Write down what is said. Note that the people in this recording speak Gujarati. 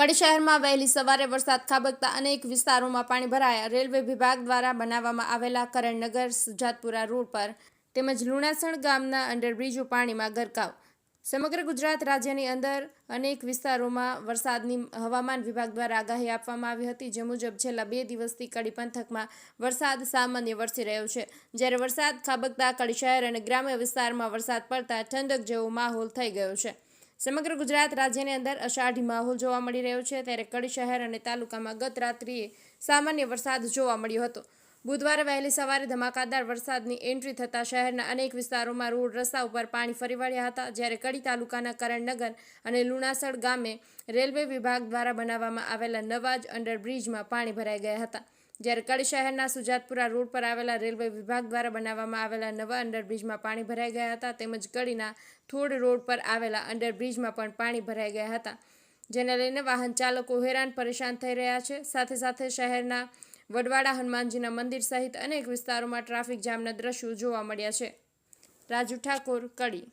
કડી શહેરમાં વહેલી સવારે વરસાદ ખાબકતા અનેક વિસ્તારોમાં પાણી ભરાયા. રેલવે વિભાગ દ્વારા બનાવવામાં આવેલા કરણનગર સુજાતપુરા રોડ પર તેમજ લુણાસણ ગામના અંડરબ્રિજો પાણીમાં ગરકાવ. સમગ્ર ગુજરાત રાજ્યની અંદર અનેક વિસ્તારોમાં વરસાદની હવામાન વિભાગ દ્વારા આગાહી આપવામાં આવી હતી. જે મુજબ છેલ્લા બે દિવસથી કડી પંથકમાં વરસાદ સામાન્ય વરસી રહ્યો છે. જ્યારે વરસાદ ખાબકતા કડી શહેર અને ગ્રામ્ય વિસ્તારમાં વરસાદ પડતા ઠંડક જેવો માહોલ થઈ ગયો છે. સમગ્ર ગુજરાત રાજ્યની અંદર અષાઢી માહોલ જોવા મળી રહ્યો છે. ત્યારે કડી શહેર અને તાલુકામાં ગત રાત્રિએ સામાન્ય વરસાદ જોવા મળ્યો હતો. બુધવારે વહેલી સવારે ધમાકાદાર વરસાદની એન્ટ્રી થતાં શહેરના અનેક વિસ્તારોમાં રોડ રસ્તા ઉપર પાણી ફરી વળ્યા હતા. જ્યારે કડી તાલુકાના કરણનગર અને લુણાસડ ગામે રેલવે વિભાગ દ્વારા બનાવવામાં આવેલા નવાજ અંડરબ્રિજમાં પાણી ભરાઈ ગયા હતા. જ્યારે કડી શહેરના સુજાતપુરા રોડ પર આવેલા રેલવે વિભાગ દ્વારા બનાવવામાં આવેલા નવા અંડરબ્રિજમાં પાણી ભરાઈ ગયા હતા, તેમજ કડીના થોડ રોડ પર આવેલા અંડરબ્રિજમાં પણ પાણી ભરાઈ ગયા હતા, જેને લઈને વાહન ચાલકો હેરાન પરેશાન થઈ રહ્યા છે. સાથે સાથે શહેરના વડવાડા હનુમાનજીના મંદિર સહિત અનેક વિસ્તારોમાં ટ્રાફિક જામના દ્રશ્યો જોવા મળ્યા છે. રાજુ ઠાકોર, કડી.